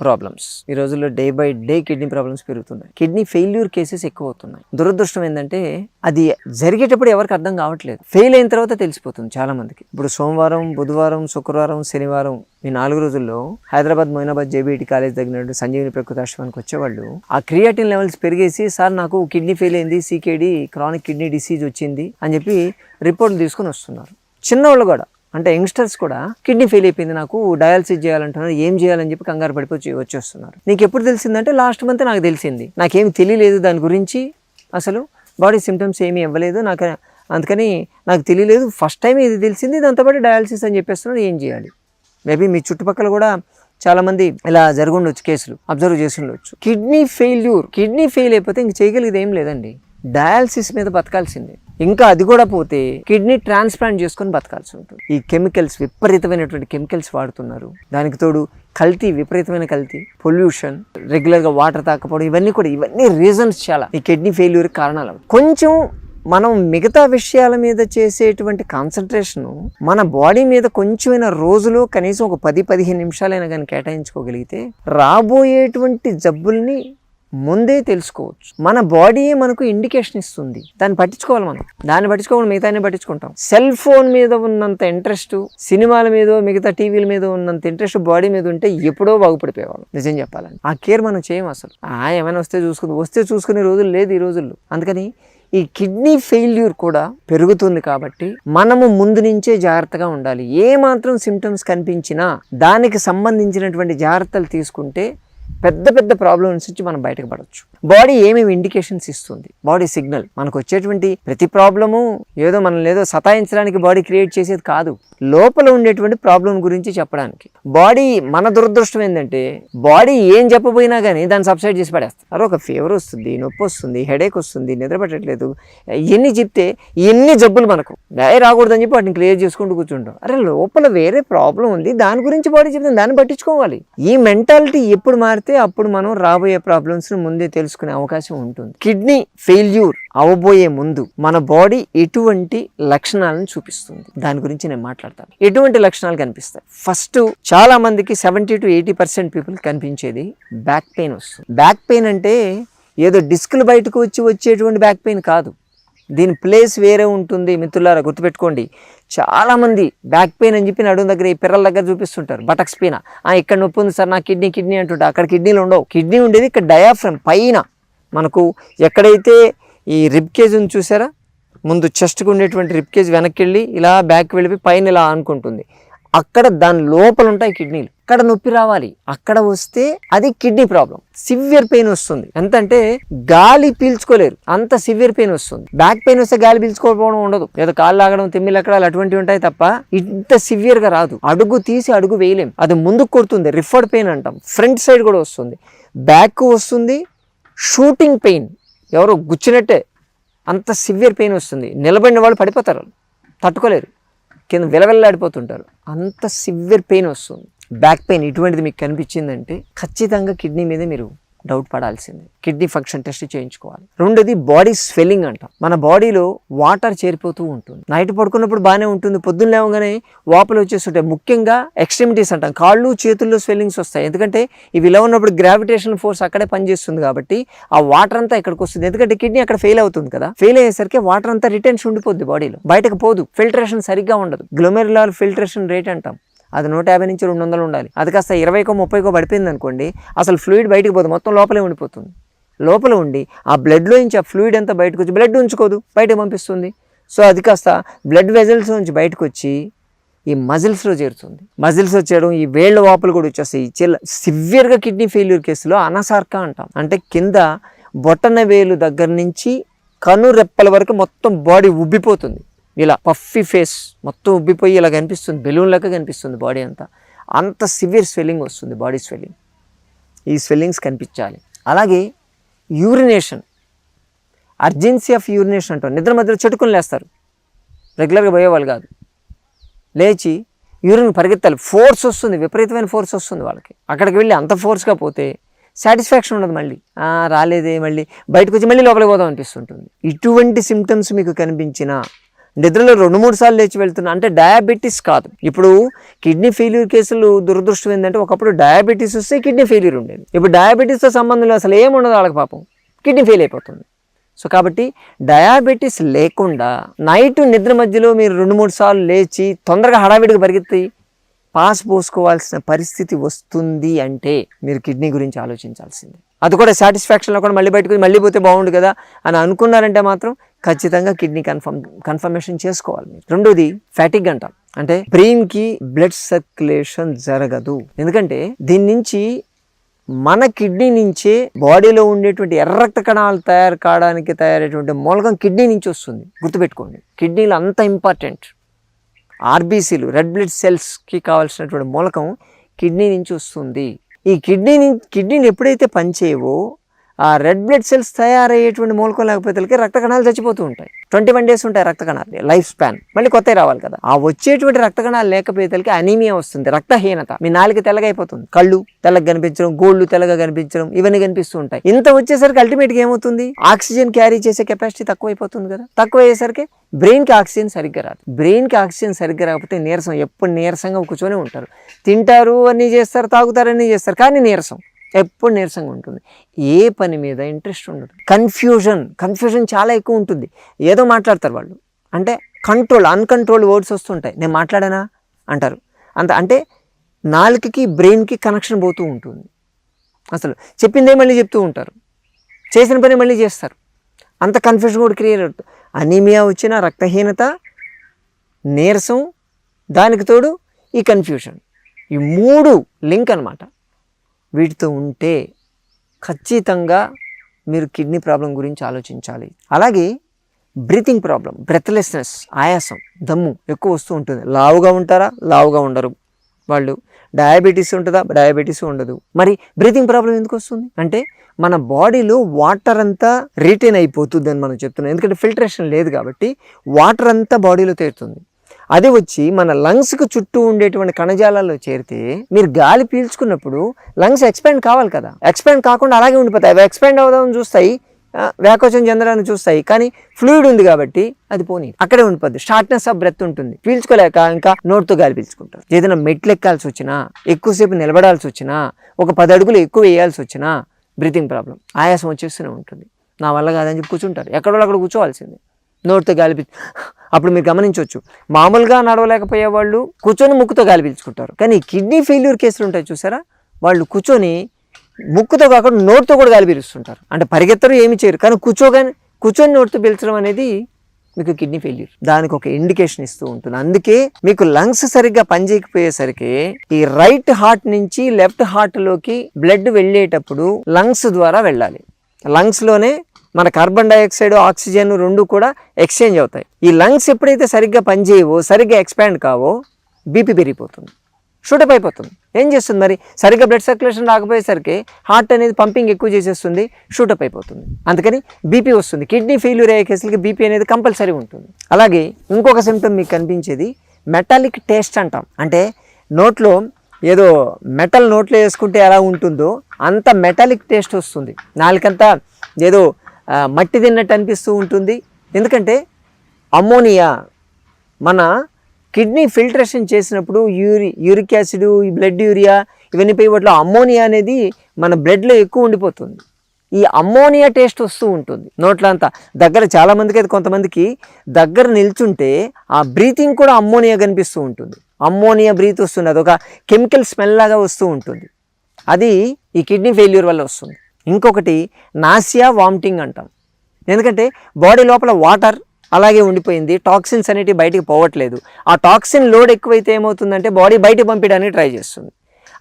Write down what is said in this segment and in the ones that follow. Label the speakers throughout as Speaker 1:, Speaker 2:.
Speaker 1: Problems ఈ రోజుల్లో day by day kidney problems పెరుగుతున్నాయి. కిడ్నీ ఫెయిల్యూర్ కేసెస్ ఎక్కువ అవుతున్నాయి దురదృష్టం ఏంటంటే అది జరిగేటప్పుడు ఎవరికి అర్థం కావట్లేదు. ఫెయిల్ అయిన తర్వాత తెలిసిపోతుంది చాలా మందికి ఇప్పుడు సోమవారం బుధవారం శుక్రవారం శనివారం ఈ నాలుగు రోజుల్లో హైదరాబాద్ మొయినాబాద్ జేబీటీ కాలేజ్ తగినట్టు సంజీవిని ప్రకృతాశ్రమానికి వచ్చేవాళ్ళు ఆ క్రియాటిన్ లెవెల్స్ పెరిగేసి సార్ నాకు కిడ్నీ ఫెయిల్ అయింది సీకేడీ క్రానిక్ కిడ్నీ డిసీజ్ వచ్చింది అని చెప్పి రిపోర్ట్లు తీసుకొని వస్తున్నారు. చిన్నవాళ్ళు కూడా. అంటే యంగ్స్టర్స్ కూడా కిడ్నీ ఫెయిల్ అయిపోయింది నాకు డయాలసిస్ చేయాలంటున్నారు ఏం చేయాలని చెప్పి కంగారు పడిపోయి వచ్చేస్తున్నారు. నీకు ఎప్పుడు తెలిసిందంటే లాస్ట్ మంత్ నాకు తెలిసింది. నాకేం తెలియలేదు దాని గురించి. అసలు బాడీ సిమ్టమ్స్ ఏమీ ఇవ్వలేదు నాకు అందుకని నాకు తెలియలేదు. ఫస్ట్ టైం ఇది తెలిసింది దాంతోపాటు డయాలసిస్ అని చెప్పేస్తున్నాడు ఏం చేయాలి? మేబీ మీ చుట్టుపక్కల కూడా చాలామంది ఇలా జరుగుండొచ్చు కేసులు అబ్జర్వ్ చేసి ఉండొచ్చు కిడ్నీ ఫెయిల్యూర్ కిడ్నీ ఫెయిల్ అయిపోతే ఇంక చేయగలిగేది ఏం లేదండి. డయాలసిస్ మీద బతకాల్సిందే. ఇంకా అది కూడా పోతే కిడ్నీ ట్రాన్స్ప్లాంట్ చేసుకొని బతకాల్సి ఉంటుంది. ఈ కెమికల్స్ విపరీతమైనటువంటి కెమికల్స్ వాడుతున్నారు. దానికి తోడు కల్తీ విపరీతమైన కల్తీ పొల్యూషన్ రెగ్యులర్గా వాటర్ తాకపోవడం ఇవన్నీ కూడా ఇవన్నీ రీజన్స్ చాలా. ఈ కిడ్నీ ఫెయిల్యూర్ కారణాలు కొంచెం మనం మిగతా విషయాల మీద చేసేటువంటి కాన్సన్ట్రేషన్ మన బాడీ మీద కొంచెమైన రోజులో కనీసం ఒక పది పదిహేను నిమిషాలైనా కానీ కేటాయించుకోగలిగితే రాబోయేటువంటి జబ్బుల్ని ముందే తెలుసుకోవచ్చు. మన బాడీయే మనకు ఇండికేషన్ ఇస్తుంది. దాన్ని పట్టించుకోవాలి మనం. దాన్ని పట్టించుకోకుండా మిగతానే పట్టించుకుంటాం. సెల్ ఫోన్ మీద ఉన్నంత ఇంట్రెస్ట్ సినిమాల మీద మిగతా టీవీల మీద ఉన్నంత ఇంట్రెస్ట్ బాడీ మీద ఉంటే ఎప్పుడో బాగుపడిపోయేవాళ్ళం. నిజం చెప్పాలని ఆ కేర్ మనం చేయం అసలు. ఆ ఏమైనా వస్తే చూసుకుని వస్తే చూసుకునే రోజులు లేదు ఈ రోజుల్లో. అందుకని ఈ కిడ్నీ ఫెయిల్యూర్ కూడా పెరుగుతుంది కాబట్టి మనము ముందు నుంచే జాగ్రత్తగా ఉండాలి. ఏ మాత్రం సిమ్టమ్స్ కనిపించినా దానికి సంబంధించినటువంటి జాగ్రత్తలు తీసుకుంటే పెద్ద పెద్ద ప్రాబ్లమ్స్ నుంచి మనం బయటకు పడవచ్చు. బాడీ ఏమేమి ఇండికేషన్స్ ఇస్తుంది? బాడీ సిగ్నల్ మనకు వచ్చేటువంటి ప్రతి ప్రాబ్లము ఏదో మనం ఏదో సతాయించడానికి బాడీ క్రియేట్ చేసేది కాదు. లోపల ఉండేటువంటి ప్రాబ్లం గురించి చెప్పడానికి. బాడీ మన దురదృష్టం ఏంటంటే బాడీ ఏం చెప్పబోయినా కానీ దాన్ని సబ్సైడ్ చేసి పడేస్తారు అరే ఒక ఫీవర్ వస్తుంది నొప్పి వస్తుంది హెడేక్ వస్తుంది నిద్రపట్టట్లేదు ఎన్ని చెప్తే ఎన్ని జబ్బులు మనకు. డాయ్ రాకూడదని చెప్పి వాటిని క్లియర్ చేసుకుంటూ కూర్చుంటాం. అరే లోపల వేరే ప్రాబ్లం ఉంది. దాని గురించి బాడీ చెప్తుంది. దాన్ని పట్టించుకోవాలి. ఈ మెంటాలిటీ ఎప్పుడు మారితే అప్పుడు మనం రాబోయే ప్రాబ్లమ్స్ ముందే తెలుసుకునే అవకాశం ఉంటుంది. కిడ్నీ ఫెయిల్యూర్ అవబోయే ముందు మన బాడీ ఎటువంటి లక్షణాలను చూపిస్తుంది? దాని గురించి నేను మాట్లాడతాను. ఎటువంటి లక్షణాలు కనిపిస్తాయి? ఫస్ట్ చాలా మందికి seventy to eighty percent people కనిపించేది బ్యాక్ పెయిన్ వస్తుంది. బ్యాక్ పెయిన్ అంటే ఏదో డిస్కులు బయటకు వచ్చి వచ్చేటువంటి బ్యాక్ పెయిన్ కాదు. దీని ప్లేస్ వేరే ఉంటుంది. మిత్రులారా గుర్తుపెట్టుకోండి. చాలామంది బ్యాక్ పెయిన్ అని చెప్పి నడుము దగ్గర ఈ పిర్రల దగ్గర చూపిస్తుంటారు. బటక్స్ పైన ఇక్కడ నొప్పి ఉంది సార్ నా కిడ్నీ కిడ్నీ అంటుంటే. అక్కడ కిడ్నీలు ఉండవు. కిడ్నీ ఉండేది ఇక్కడ డయాఫ్రమ్ పైన. మనకు ఎక్కడైతే ఈ రిబ్ కేజ్ ఉంది చూసారా? ముందు చెస్ట్కి ఉండేటువంటి రిబ్ కేజ్ వెనక్కి వెళ్ళి ఇలా బ్యాక్ వెళ్ళిపోయి పైన ఇలా అనుకుంటుంది అక్కడ దాని లోపల ఉంటాయి కిడ్నీలు. అక్కడ నొప్పి రావాలి. అక్కడ వస్తే అది కిడ్నీ ప్రాబ్లం సివియర్ పెయిన్ వస్తుంది. ఎంత అంటే గాలి పీల్చుకోలేరు. అంత సివియర్ పెయిన్ వస్తుంది. బ్యాక్ పెయిన్ వస్తే గాలి పీల్చుకోకపోవడం ఉండదు. లేదా కాళ్ళు లాగడం తిమ్మిలు ఎక్కడాలు అటువంటివి ఉంటాయి తప్ప ఇంత సివియర్గా రాదు. అడుగు తీసి అడుగు వేయలేం. అది ముందుకు కొడుతుంది. రిఫర్డ్ పెయిన్ అంటాం. ఫ్రంట్ సైడ్ కూడా వస్తుంది. బ్యాక్ వస్తుంది. Shooting pain. ఎవరో గుచ్చినట్టే అంత సివియర్ పెయిన్ వస్తుంది. నిలబడిన వాళ్ళు పడిపోతారు తట్టుకోలేరు. కింద విలవిల్లాడిపోతుంటారు. అంత సివియర్ పెయిన్ వస్తుంది. బ్యాక్ పెయిన్ ఇటువంటిది మీకు కనిపించిందంటే ఖచ్చితంగా కిడ్నీ మీద మీరు డౌట్ పడాల్సిందే. కిడ్నీ ఫంక్షన్ టెస్ట్ చేయించుకోవాలి. రెండోది బాడీ స్వెల్లింగ్ అంటాం. మన బాడీలో వాటర్ చేరిపోతూ ఉంటుంది. నైట్ పడుకున్నప్పుడు బాగానే ఉంటుంది. పొద్దున్న లేవగానే వాపులు వచ్చేస్తుంటాయి. ముఖ్యంగా ఎక్స్ట్రిమిటీస్ అంటాం. కాళ్ళు చేతుల్లో స్వెల్లింగ్స్ వస్తాయి. ఎందుకంటే ఇవి ఇలా ఉన్నప్పుడు గ్రావిటేషన్ ఫోర్స్ అక్కడే పనిచేస్తుంది కాబట్టి ఆ వాటర్ అంతా ఇక్కడికి వస్తుంది. ఎందుకంటే కిడ్నీ అక్కడ ఫెయిల్ అవుతుంది కదా. ఫెయిల్ అయ్యేసరికి వాటర్ అంతా రిటెన్షన్ ఉండిపోద్ది బాడీలో. బయటకు పోదు. ఫిల్టరేషన్ సరిగ్గా ఉండదు. గ్లోమెరులార్ ఫిల్టరేషన్ రేట్ అంటాం. అది నూట యాభై నుంచి రెండు వందలు ఉండాలి. అది కాస్త ఇరవైకో ముప్పైకో పడిపోయింది అనుకోండి అసలు ఫ్లూయిడ్ బయటికి పోదు. మొత్తం లోపలే ఉండిపోతుంది. లోపల ఉండి ఆ బ్లడ్లో నుంచి ఆ ఫ్లూయిడ్ అంతా బయటకు వచ్చి బ్లడ్ ఉంచుకోదు బయటకు పంపిస్తుంది. సో అది కాస్త బ్లడ్ వెజల్స్ నుంచి బయటకు వచ్చి ఈ మజిల్స్లో చేరుతుంది. మజిల్స్ వచ్చేయడం ఈ వేళ్ళ వాపులు కూడా వచ్చేస్తాయి. చిల్ల సివియర్గా కిడ్నీ ఫెయిల్యూర్ కేసులో అనసార్క అంటాం. అంటే కింద బొట్టన వేలు దగ్గర నుంచి కను రెప్పల వరకు మొత్తం బాడీ ఉబ్బిపోతుంది. ఇలా పఫీ ఫేస్ మొత్తం ఉబ్బిపోయి ఇలా కనిపిస్తుంది. బెలూన్ లెక్క కనిపిస్తుంది బాడీ అంతా. అంత సివియర్ స్వెల్లింగ్ వస్తుంది బాడీ స్వెల్లింగ్ ఈ స్వెల్లింగ్స్ కనిపించాలి. అలాగే యూరినేషన్ అర్జెన్సీ ఆఫ్ యూరినేషన్ అంటారు. నిద్ర మధ్యలో చెట్టుకుని లేస్తారు. రెగ్యులర్గా పోయేవాళ్ళు కాదు. లేచి యూరిన్ పరిగెత్తాలి. ఫోర్స్ వస్తుంది. విపరీతమైన ఫోర్స్ వస్తుంది వాళ్ళకి. అక్కడికి వెళ్ళి అంత ఫోర్స్గా పోతే సాటిస్ఫాక్షన్ ఉండదు మళ్ళీ. రాలేదే మళ్ళీ. బయటకు వచ్చి మళ్ళీ లోపలికి పోదాం అనిపిస్తుంటుంది. ఇటువంటి సిమ్టమ్స్ మీకు కనిపించినా నిద్రలో రెండు మూడు సార్లు లేచి వెళ్తున్నా. అంటే డయాబెటీస్ కాదు. ఇప్పుడు కిడ్నీ ఫెయిల్యూర్ కేసులు దురదృష్టం ఏంటంటే ఒకప్పుడు డయాబెటీస్ వస్తే కిడ్నీ ఫెయిల్యూర్ ఉండేది. ఇప్పుడు డయాబెటీస్తో సంబంధం అసలు ఏముండదు వాళ్ళకి పాపం. కిడ్నీ ఫెయిల్ అయిపోతుంది. సో కాబట్టి డయాబెటీస్ లేకుండా నైట్ నిద్ర మధ్యలో మీరు రెండు మూడు సార్లు లేచి తొందరగా హడావిడిగా పరిగెత్తి పాస్ పోసుకోవాల్సిన పరిస్థితి వస్తుంది అంటే మీరు కిడ్నీ గురించి ఆలోచించాల్సిందే. అది కూడా సాటిస్ఫాక్షన్లో కూడా మళ్ళీ బయటకు మళ్ళీ పోతే బాగుండు కదా అని అనుకున్నారంటే మాత్రం ఖచ్చితంగా కిడ్నీ కన్ఫర్మ్ కన్ఫర్మేషన్ చేసుకోవాలి మీరు. రెండోది ఫ్యాటిక్ అంటాం. అంటే బ్రెయిన్కి బ్లడ్ సర్క్యులేషన్ జరగదు. ఎందుకంటే దీని నుంచి మన కిడ్నీ నుంచే బాడీలో ఉండేటువంటి ఎర్రక్త కణాలు తయారు కావడానికి తయారైనటువంటి మూలకం కిడ్నీ నుంచి వస్తుంది. గుర్తుపెట్టుకోండి. కిడ్నీలు అంత ఇంపార్టెంట్ ఆర్బీసీలు రెడ్ బ్లడ్ సెల్స్కి కావాల్సినటువంటి మూలకం కిడ్నీ నుంచి వస్తుంది. ఈ కిడ్నీ నుంచి కిడ్నీలు ఎప్పుడైతే పనిచేయవో ఆ రెడ్ బ్లడ్ సెల్స్ తయారయ్యేటువంటి మూలకం లేకపోతే రక్త కణాలు చచ్చిపోతూ ఉంటాయి. ట్వంటీ వన్ డేస్ ఉంటాయి రక్త కణాలు లైఫ్ స్పాన్ మళ్ళీ కొత్తవి రావాలి కదా. ఆ వచ్చేటువంటి రక్త కణాలు లేకపోయేతలకి అనీమియా వస్తుంది రక్తహీనత. మీ నాలుగు తెల్లగా అయిపోతుంది కళ్ళు తెల్లగా కనిపించడం గోళ్ళు తెల్లగా కనిపించడం ఇవన్నీ కనిపిస్తూ ఉంటాయి. ఇంత వచ్చేసరికి అల్టిమేట్గా ఏమవుతుంది? ఆక్సిజన్ క్యారీ చేసే కెపాసిటీ తక్కువైపోతుంది కదా. తక్కువ అయ్యేసరికి బ్రెయిన్కి ఆక్సిజన్ సరిగ్గా రాదు. బ్రెయిన్కి ఆక్సిజన్ సరిగ్గా రాకపోతే నీరసం ఎప్పుడు నీరసంగా కూర్చొని ఉంటారు. తింటారు అన్నీ చేస్తారు తాగుతారు అన్నీ చేస్తారు కానీ నీరసం. ఎప్పుడు నీరసంగా ఉంటుంది. ఏ పని మీద ఇంట్రెస్ట్ ఉండదు. కన్ఫ్యూజన్ కన్ఫ్యూజన్ చాలా ఎక్కువ ఉంటుంది. ఏదో మాట్లాడతారు వాళ్ళు. అంటే కంట్రోల్ అన్కంట్రోల్ వర్డ్స్ వస్తుంటాయి. నేను మాట్లాడానా? అంటారు. అంత అంటే నాలుకకి బ్రెయిన్కి కనెక్షన్ పోతూ ఉంటుంది. అసలు చెప్పిందే మళ్ళీ చెప్తూ ఉంటారు. చేసిన పని మళ్ళీ చేస్తారు. అంత కన్ఫ్యూజన్ కూడా క్రియేట్ అవుతుంది. అనీమియా వచ్చిన రక్తహీనత నీరసం దానికి తోడు ఈ కన్ఫ్యూషన్ ఈ మూడు లింక్ అన్నమాట. వీటితో ఉంటే ఖచ్చితంగా మీరు కిడ్నీ ప్రాబ్లం గురించి ఆలోచించాలి. అలాగే బ్రీతింగ్ ప్రాబ్లం బ్రెత్లెస్నెస్ ఆయాసం దమ్ము ఎక్కువ వస్తూ ఉంటుంది. లావుగా ఉంటారా? లావుగా ఉండరు. వాళ్ళు డయాబెటీస్ ఉంటుందా? డయాబెటీస్ ఉండదు. మరి బ్రీతింగ్ ప్రాబ్లం ఎందుకు వస్తుంది? అంటే మన బాడీలో వాటర్ అంతా రీటైన్ అయిపోతుంది అని మనం చెప్తున్నాం. ఎందుకంటే ఫిల్టరేషన్ లేదు కాబట్టి వాటర్ అంతా బాడీలో తేరుతుంది. అది వచ్చి మన లంగ్స్కు చుట్టూ ఉండేటువంటి కణజాలాల్లో చేరితే మీరు గాలి పీల్చుకున్నప్పుడు లంగ్స్ ఎక్స్పాండ్ కావాలి కదా. ఎక్స్పాండ్ కాకుండా అలాగే ఉండిపోతాయి. అవి ఎక్స్పాండ్ అవుదామని చూస్తాయి వ్యాకోచం చెందడాన్ని చూస్తాయి. కానీ ఫ్లూయిడ్ ఉంది కాబట్టి అది పోనీ అక్కడే ఉండిపోద్ది. షార్ట్నెస్ ఆఫ్ బ్రెత్ ఉంటుంది. పీల్చుకోలేక ఇంకా నోట్తో గాలి పీల్చుకుంటారు. ఏదైనా మెట్లు ఎక్కాల్సి వచ్చినా ఎక్కువసేపు నిలబడాల్సి వచ్చినా ఒక పది అడుగులు ఎక్కువ వేయాల్సి వచ్చినా బ్రీతింగ్ ప్రాబ్లం ఆయాసం వచ్చేస్తూనే ఉంటుంది. నా వల్ల కాదని చెప్పి కూర్చుంటారు. ఎక్కడో అక్కడ కూర్చోవాల్సిందే. నోటితో గాలి అప్పుడు మీరు గమనించవచ్చు. మామూలుగా నడవలేకపోయే వాళ్ళు కూర్చొని ముక్కుతో గాలి పీల్చుకుంటారు కానీ కిడ్నీ ఫెయిల్యూర్ కేసులు ఉంటాయి చూసారా? వాళ్ళు కూర్చొని ముక్కుతో కాకుండా నోటితో కూడా గాలి పీలుస్తుంటారు అంటే పరిగెత్తరు ఏమి చేయరు. కానీ కూర్చోగానే కూర్చొని నోటితో పీల్చడం అనేది మీకు కిడ్నీ ఫెయిల్యూర్. దానికి ఒక ఇండికేషన్ ఇస్తూ ఉంటుంది. అందుకే మీకు లంగ్స్ సరిగ్గా పనిచేయకపోయేసరికి ఈ రైట్ హార్ట్ నుంచి లెఫ్ట్ హార్ట్లోకి బ్లడ్ వెళ్ళేటప్పుడు లంగ్స్ ద్వారా వెళ్ళాలి. లంగ్స్లోనే మన కార్బన్ డైఆక్సైడ్ ఆక్సిజన్ రెండు కూడా ఎక్స్చేంజ్ అవుతాయి. ఈ లంగ్స్ ఎప్పుడైతే సరిగ్గా పనిచేయవో సరిగ్గా ఎక్స్పాండ్ కావో బీపీ పెరిగిపోతుంది. షూటప్ అయిపోతుంది. ఏం చేస్తుంది మరి? సరిగ్గా బ్లడ్ సర్క్యులేషన్ రాకపోయేసరికి హార్ట్ అనేది పంపింగ్ ఎక్కువ చేసేస్తుంది షూటప్ అయిపోతుంది. అందుకని బీపీ వస్తుంది. కిడ్నీ ఫెయిల్యూర్ అయ్యే కేసులకి బీపీ అనేది కంపల్సరీ ఉంటుంది. అలాగే ఇంకొక సిమ్టమ్ మీకు కనిపించేది మెటాలిక్ టేస్ట్ అంటాం. అంటే నోట్లో ఏదో మెటల్ నోట్లో వేసుకుంటే ఎలా ఉంటుందో అంత మెటాలిక్ టేస్ట్ వస్తుంది. నాలుకంతా ఏదో మట్టి తిన్నట్టు అనిపిస్తూ ఉంటుంది. ఎందుకంటే అమ్మోనియా మన కిడ్నీ ఫిల్టరేషన్ చేసినప్పుడు యూరి యూరిక్ యాసిడ్ ఈ బ్లడ్ యూరియా ఇవన్నీ పోయి వాటిలో అమ్మోనియా అనేది మన బ్లడ్లో ఎక్కువ ఉండిపోతుంది. ఈ అమ్మోనియా టేస్ట్ వస్తూ ఉంటుంది. నోట్లో అంతా. దగ్గర చాలామందికి అయితే కొంతమందికి దగ్గర నిల్చుంటే ఆ బ్రీతింగ్ కూడా అమ్మోనియా కనిపిస్తూ ఉంటుంది. అమ్మోనియా బ్రీత్ వస్తుంది. అదొక కెమికల్ స్మెల్ లాగా వస్తూ ఉంటుంది. అది ఈ కిడ్నీ ఫెయిల్యూర్ వల్ల వస్తుంది. ఇంకొకటి నాసియా వామిటింగ్ అంటాం. ఎందుకంటే బాడీ లోపల వాటర్ అలాగే ఉండిపోయింది టాక్సిన్స్ అనేటివి బయటికి పోవట్లేదు. ఆ టాక్సిన్ లోడ్ ఎక్కువైతే ఏమవుతుందంటే బాడీ బయటకు పంపించడానికి ట్రై చేస్తుంది.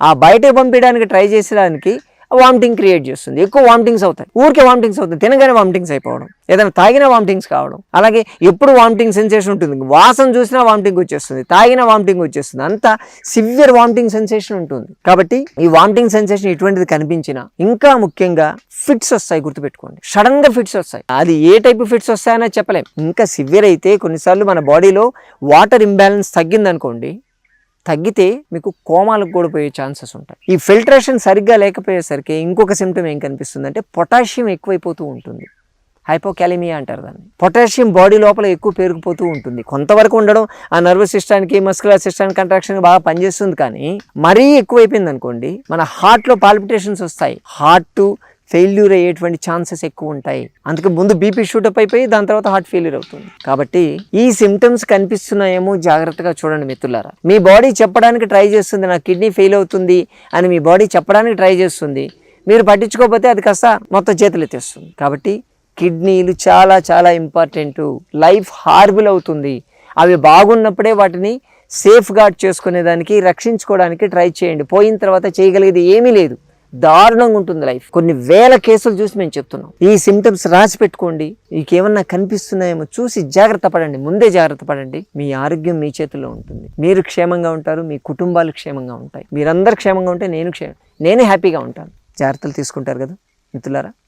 Speaker 1: ఆ బయటకు పంపించడానికి ట్రై చేసేదానికి వామిటింగ్ క్రియేట్ చేస్తుంది. ఎక్కువ వామిటింగ్స్ అవుతాయి. ఊరికే వామిటింగ్స్ అవుతాయి. తినగానే వామిటింగ్స్ అయిపోవడం. ఏదైనా తాగిన వామిటింగ్స్ కావడం. అలాగే ఎప్పుడు వామిటింగ్ సెన్సేషన్ ఉంటుంది. వాసన చూసినా వామిటింగ్ వచ్చేస్తుంది. తాగిన వామిటింగ్ వచ్చేస్తుంది. అంత సివియర్ వామిటింగ్ సెన్సేషన్ ఉంటుంది. కాబట్టి ఈ వామిటింగ్ సెన్సేషన్ ఎటువంటిది కనిపించినా ఇంకా ముఖ్యంగా ఫిట్స్ వస్తాయి గుర్తుపెట్టుకోండి. సడన్గా ఫిట్స్ వస్తాయి. అది ఏ టైప్ ఫిట్స్ వస్తాయనే చెప్పలేం. ఇంకా సివియర్ అయితే కొన్నిసార్లు మన బాడీలో వాటర్ ఇంబ్యాలెన్స్ తగ్గిందనుకోండి తగ్గితే మీకు కోమాలకు కూడా పోయే ఛాన్సెస్ ఉంటాయి. ఈ ఫిల్టరేషన్ సరిగ్గా లేకపోయేసరికి ఇంకొక సిమ్టమ్ ఏం కనిపిస్తుంది అంటే పొటాషియం ఎక్కువైపోతూ ఉంటుంది. హైపోకాలిమియా అంటారు దాన్ని. పొటాషియం బాడీ లోపల ఎక్కువ పేరుకుపోతూ ఉంటుంది. కొంతవరకు ఉండడం ఆ నర్వస్ సిస్టానికి మస్కులర్ సిస్టానికి కంట్రాక్షన్ బాగా పనిచేస్తుంది కానీ మరీ ఎక్కువైపోయింది అనుకోండి మన హార్ట్లో పాల్పిటేషన్స్ వస్తాయి. హార్ట్ ఫెయిల్యూర్ అయ్యేటువంటి ఛాన్సెస్ ఎక్కువ ఉంటాయి. అందుకే ముందు బీపీ షూటప్ అయిపోయి దాని తర్వాత హార్ట్ ఫెయిల్యూర్ అవుతుంది. కాబట్టి ఈ సిమ్టమ్స్ కనిపిస్తున్నాయేమో జాగ్రత్తగా చూడండి మిత్రులారా. మీ బాడీ చెప్పడానికి ట్రై చేస్తుంది నా కిడ్నీ ఫెయిల్ అవుతుంది అని మీ బాడీ చెప్పడానికి ట్రై చేస్తుంది. మీరు పట్టించుకోకపోతే అది కాస్త మొత్తం చేతులు ఎత్తేస్తుంది. కాబట్టి కిడ్నీలు చాలా చాలా ఇంపార్టెంట్. లైఫ్ హార్బుల్ అవుతుంది. అవి బాగున్నప్పుడే వాటిని సేఫ్ గార్డ్ చేసుకునేదానికి రక్షించుకోవడానికి ట్రై చేయండి. పోయిన తర్వాత చేయగలిగేది ఏమీ లేదు. దారుణంగా ఉంటుంది లైఫ్. కొన్ని వేల కేసులు చూసి మేము చెప్తున్నాం. ఈ సిమ్టమ్స్ రాసి పెట్టుకోండి. మీకేమన్నా కనిపిస్తున్నాయేమో చూసి జాగ్రత్త పడండి. ముందే జాగ్రత్త పడండి. మీ ఆరోగ్యం మీ చేతుల్లో ఉంటుంది. మీరు క్షేమంగా ఉంటారు. మీ కుటుంబాలు క్షేమంగా ఉంటాయి. మీరందరూ క్షేమంగా ఉంటే నేను క్షేమ నేనే హ్యాపీగా ఉంటాను. జాగ్రత్తలు తీసుకుంటారు కదా మిత్రులారా?